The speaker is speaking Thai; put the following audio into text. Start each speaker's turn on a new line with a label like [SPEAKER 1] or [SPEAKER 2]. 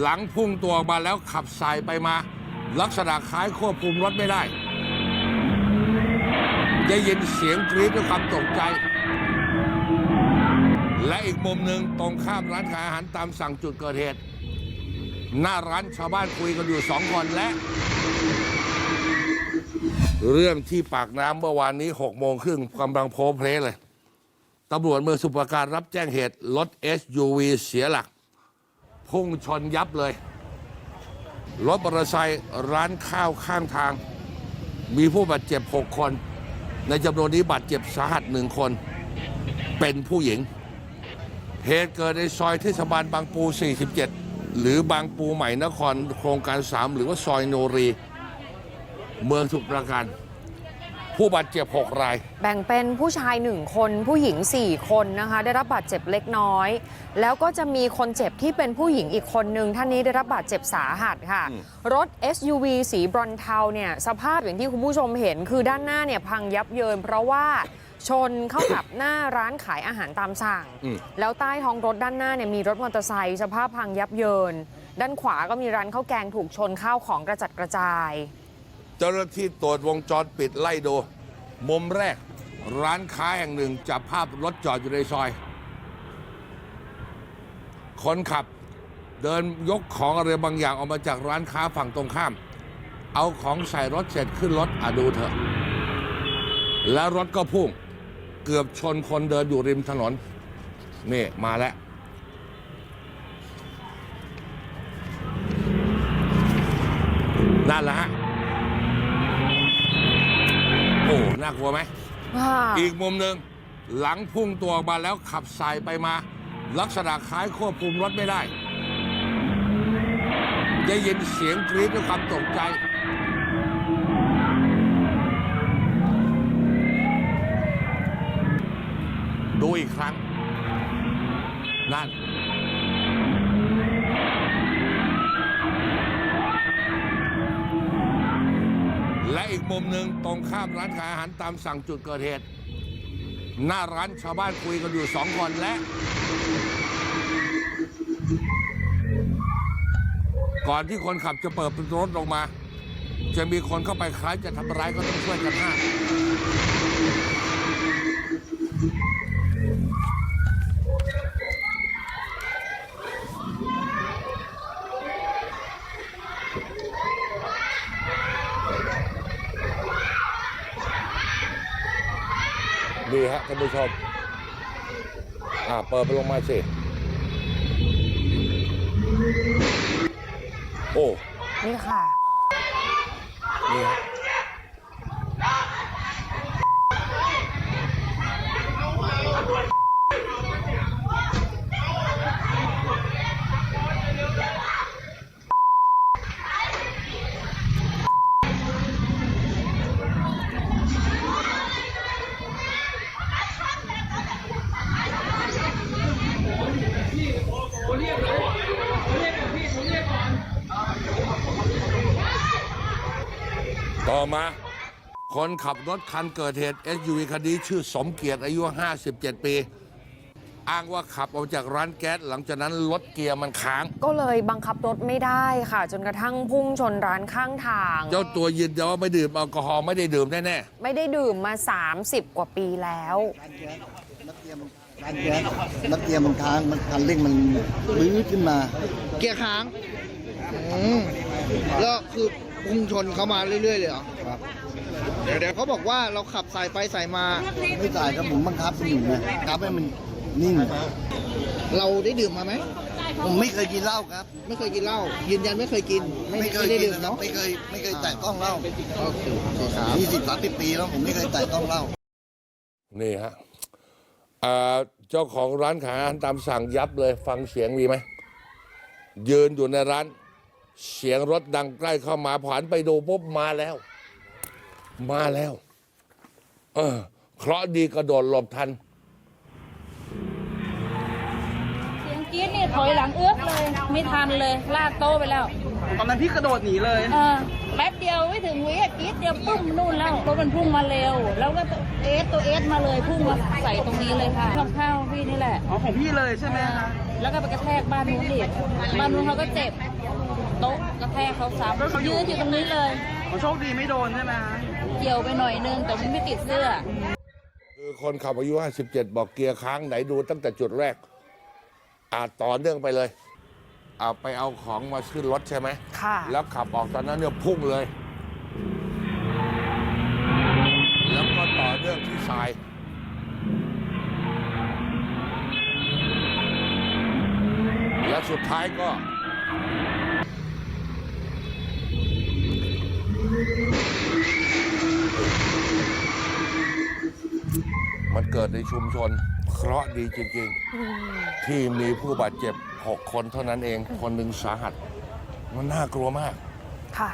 [SPEAKER 1] หลังพุ่งตัวออกมาแล้วขับสายไปมา ลักษณะคล้ายควบคุมรถไม่ได้ ได้ยินเสียงกรี๊ดด้วยความตกใจ และอีกมุมหนึ่งตรงข้ามร้านขายอาหารตามสั่งจุดเกิดเหตุ หน้าร้านชาวบ้านคุยกันอยู่สองคนและ เรื่องที่ปากน้ำเมื่อวานนี้6โมงครึ่งกำลังโพลเพลเลยตำรวจเมืองสุพรปราการรับแจ้งเหตุรถ SUV เสียหลัก พุ่งชนยับเลย รถมอเตอร์ไซค์ร้านข้าวข้างทาง มีผู้บาดเจ็บ 6 คน ในจำนวนนี้บาดเจ็บสาหัสหนึ่งคน เป็นผู้หญิง เหตุเกิดในซอยเทศบาลบางปู 47 หรือบางปูใหม่นครโครงการ 3 หรือว่าซอยโนรี เมืองสุพรปราการ ผู้บาดเจ็บ 6 ราย
[SPEAKER 2] แบ่งเป็นผู้ชายหนึ่งคน ผู้หญิง 4 คนนะคะ ได้รับบาดเจ็บเล็กน้อย แล้วก็จะมีคนเจ็บที่เป็นผู้หญิงอีกคนนึง ท่านนี้ได้รับบาดเจ็บสาหัสค่ะ รถ SUV สีบรอนเทาเนี่ยสภาพอย่างที่คุณผู้ชมเห็นคือด้านหน้าเนี่ยพังยับเยิน เพราะว่าชนเข้ากับหน้าร้านขายอาหารตามสั่ง
[SPEAKER 1] อืม
[SPEAKER 2] แล้วใต้ท้องรถด้านหน้าเนี่ยมีรถมอเตอร์ไซค์สภาพพังยับเยิน ด้านขวาก็มีร้านข้าวแกงถูกชนข้าวของกระจัดกระจาย
[SPEAKER 1] เจ้าหน้าที่ตรวจวงจรปิดไล่ดู มุมแรก ร้านค้าแห่งหนึ่งจับภาพรถจอดอยู่ในซอย คนขับเดินยกของอะไรบางอย่างออกมาจากร้านค้าฝั่งตรงข้าม เอาของใส่รถเสร็จขึ้นรถอะดูเถอะ แล้วรถก็พุ่ง เกือบชนคนเดินอยู่ริมถนน นี่มาแล้วนั่นแหละฮะ อ้น่ากลัวไหมอีกมุมหนึ่งหลังพุ่งตัวออกมาแล้วขับสายไปมา ลักษณะคล้ายควบคุมรถไม่ได้ ได้ยินเสียงกรี๊ดด้วยความตกใจ ดูอีกครั้ง นั่น มุมหนึ่งตรงข้ามร้านขายอาหารตามสั่งจุดเกิดเหตุ หน้าร้านชาวบ้านคุยกันอยู่สองคนและ ก่อนที่คนขับจะเปิดประตูรถลงมา จะมีคนเข้าไปคล้ายจะทำร้ายก็ต้องช่วยกันห้าม ดีฮะท่านผู้ชมอ่าเปิดไปลงมาสิ โอ้
[SPEAKER 2] นี่ค่ะ
[SPEAKER 1] นี่ฮะ ต่อมา คนขับรถคันเกิดเหตุ SUV คันนี้ชื่อสมเกียรติอายุ 57 ปี อ้างว่าขับออกจากร้านแก๊สหลังจากนั้นรถเกียร์มันค้าง
[SPEAKER 2] ก็เลยบังคับรถไม่ได้ค่ะ จนกระทั่งพุ่งชนร้านข้างทาง
[SPEAKER 1] เจ้าตัวยืนยันว่าไม่ดื่มแอลกอฮอล์ไม่ได้ดื่มแน่ๆ
[SPEAKER 2] ไม่ได้ดื่มมา 30 กว่าปีแล้ว
[SPEAKER 3] นั กเกียร์มันร้านแก๊สนักเกียร์มันค้างมันคันเร่งมันลื้อขึ้นมา
[SPEAKER 4] เกียร์ค้างอืมแล้วคือพุ่งชนเขามาเรื่อยๆเลยเหรอ
[SPEAKER 3] ครับ
[SPEAKER 4] เดี๋ยวเดี๋ยวเขาบอกว่าเราขับสายไปสายมา
[SPEAKER 3] ไม่จ่ายครับผมบังคับมันอยู่ไงครับให้มันนิ่ง
[SPEAKER 4] เราได้ดื่มมาไหม
[SPEAKER 3] ผมไม่เคยกินเหล้าครับ
[SPEAKER 4] ไม่เคยกินเหล้ายืนยันไม่เคยกิน ไม่
[SPEAKER 3] ไม่เคย
[SPEAKER 4] ไม่ได้
[SPEAKER 3] กิน
[SPEAKER 4] ดื่ม
[SPEAKER 3] นะครับ
[SPEAKER 4] เนาะ
[SPEAKER 3] ไม่เคยไม่เคยแตะต้องเหล้า
[SPEAKER 4] โอเคโอเคครับ
[SPEAKER 3] ยี่สิบสามสิบปีแล้วผมไม่เคยแตะต้องเหล้า
[SPEAKER 1] ๆนี่ฮะอ่า เจ้าของร้านขายอาหารตามสั่งยับเลย ฟังเสียงมีไหมยืนอยู่ในร้าน เสียงรถดังใกล้เข้ามาผ่านไปดูปุ๊บมาแล้ว มาแล้ว เออเคราะดีกระโดดหลบทัน
[SPEAKER 5] เสียงกรี๊ดนี่ถอยหลังเอื้อกเลย ไม่ทันเลยลากโต๊ะไปแล้ว
[SPEAKER 4] ตอนนั้นพี่กระโดดหนีเลย
[SPEAKER 5] เออแป๊บเดียวไม่ถึงวิอะกรี๊ดเดียวปุ้มนู่นแล้วรถมันพุ่งมาเร็ว แล้วก็เอสตัวเอสมาเลยพุ่งมาใส่ตรงนี้เลยค่ะข้าวๆพี่นี่แหละ
[SPEAKER 4] อ๋อของพี่เลยใช่ไหมคะ
[SPEAKER 5] รแล้วก็ไปกระแทกบ้านนู้นอีกบ้านนู้นเขาก็เจ็บโต๊ะกระแทกเขาซ้ำยืนอยู่ตรงนี้เลย
[SPEAKER 6] โชคดีไม่โดนใช่ไหมคะ
[SPEAKER 5] เกี่ยวไปหน่อยนึงแต่มันไม่ติดเสื้อ
[SPEAKER 1] คือคนขับอายุ 57 บอกเกียร์ค้างไหนดูตั้งแต่จุดแรกอาจต่อเนื่องไปเลย เอาไปเอาของมาขึ้นรถใช่ไหม
[SPEAKER 2] ค่ะ
[SPEAKER 1] แล้วขับออกตอนนั้นเนี่ยพุ่งเลย แล้วก็ต่อเนื่องที่ทราย แล้วสุดท้ายก็ มันเกิดในชุมชนเคราะห์ดีจริง ๆ ที่มีผู้บาดเจ็บ 6 คนเท่านั้นเอง คนหนึ่งสาหัส มันน่ากลัวมาก
[SPEAKER 2] ค่ะ